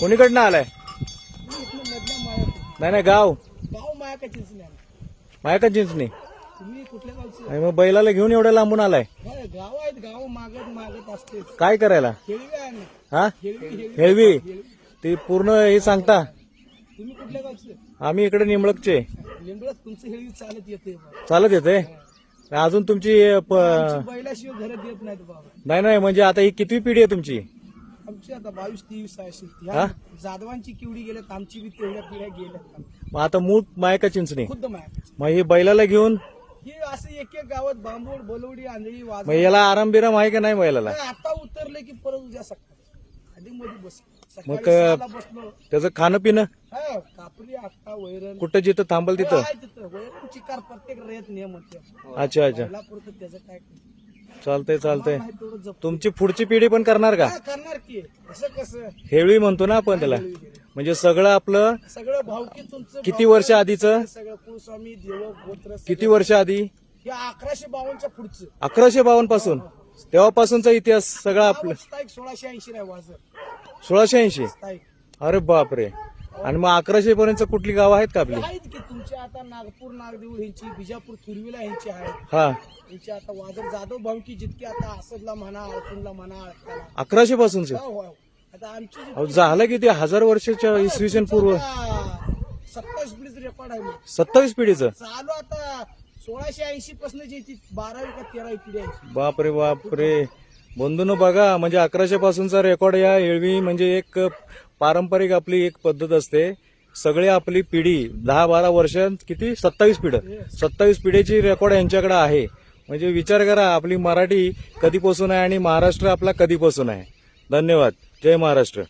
कोणीकडनं आलाय? नाही नाही गाव. गाव माया चिंचण्या माया चिंचणी. तुम्ही कुठल्या गावचे आणि मग बैलाला घेऊन एवढ्या लांबून आलाय? होय, गाव आहेत गाव मागत मागत असते काय करायला? हा? हेळवी. ते पूर्ण हे सांगता. तुम्ही कुठल्या गावचे आम्ही इकडे तुमचं हेळवी चालत येते. चालत येते अजून तुमची प- बैलाशिवाय घरात येत नाहीत बाबा. नाही नाही म्हणजे आता ही कितवी पिढी आहे तुमची? आमची आता बावीस तेवीस हा? जाधवांची किवडी गेल्यात आमची बी तेवढ्या पिढ्या गेल्यात मग आता मूळ मायका चिंचणी. खुद्द माया मग ही बैलाला घेऊन? ही असं एक एक गावात बांबोड बलवडी आंधळी वाज मग याला आराम बिराम आहे का नाही बैलाला आता उतरले की परत उद्या सकाळी. मध्ये बस मग, सकाळी सहाला बसलो. त्याचं खाणं पिणं? हा कापरी आत्ता वैरण. कुठं जिथं थांबल तिथं? आहे तिथं. वैरण चिकार प्रत्येक रेत नियम अच्छा अच्छा. त्याचं काय चालतंय चालतंय. नाही तेवढं जप तुमची पुढची पिढी पण करणार का? हा, करणार की. कसं? हेळवी म्हणतो ना आपण त्याला. म्हणजे सगळं आपलं सगळं भावकी तुमचं किती वर्ष आधीचं? सगळं कुलस्वामी देव गोत्र किती वर्ष आधी? हे अकराशे बावनच्या पुढचं. अकराशे बावन्नपासून. तेव्हापासूनचा इतिहास सगळा आपलं. सोळाशे ऐंशी नाही वाजत. सोळाशे ऐंशी? अरे बापरे. आणि मग अकराशे पर्यंत कुठली गावं आहेत का आपली? आहेत की तुमच्या आता नागपूर नागदेऊळ ह्यांची बिजापूर तुरवीला ह्यांची आहेत. हा. यांची आता वाजर जाधव भावकी जितकी आता आसदला म्हणा अडसूनला म्हणा अकराशे पासूनचे? हो, हो. आता आमची जी- अहो, झालं किती हजार वर्षाच्या इसवी सन पूर्व. आता सत्तावीस पिढीचं रेकॉर्ड आहे मग. सत्तावीस पिढीचं? चालू आता सोळाशे ऐंशी पासून जी ती बारावी का तेरावी पिढी आहे. बापरे बापरे. बंधून बघा म्हणजे अकराशे पासूनचा रेकॉर्ड या एळवी म्हणजे एक पारंपरिक आपली एक पद्धत असते. सगळी आपली पिढी दहा बारा वर्ष किती? सत्तावीस पिढं. सत्तावीस पिढीची रेकॉर्ड यांच्याकडे आहे. म्हणजे विचार करा आपली मराठी कधीपासून आहे आणि महाराष्ट्र आपला कधीपासून आहे. धन्यवाद. जय महाराष्ट्र.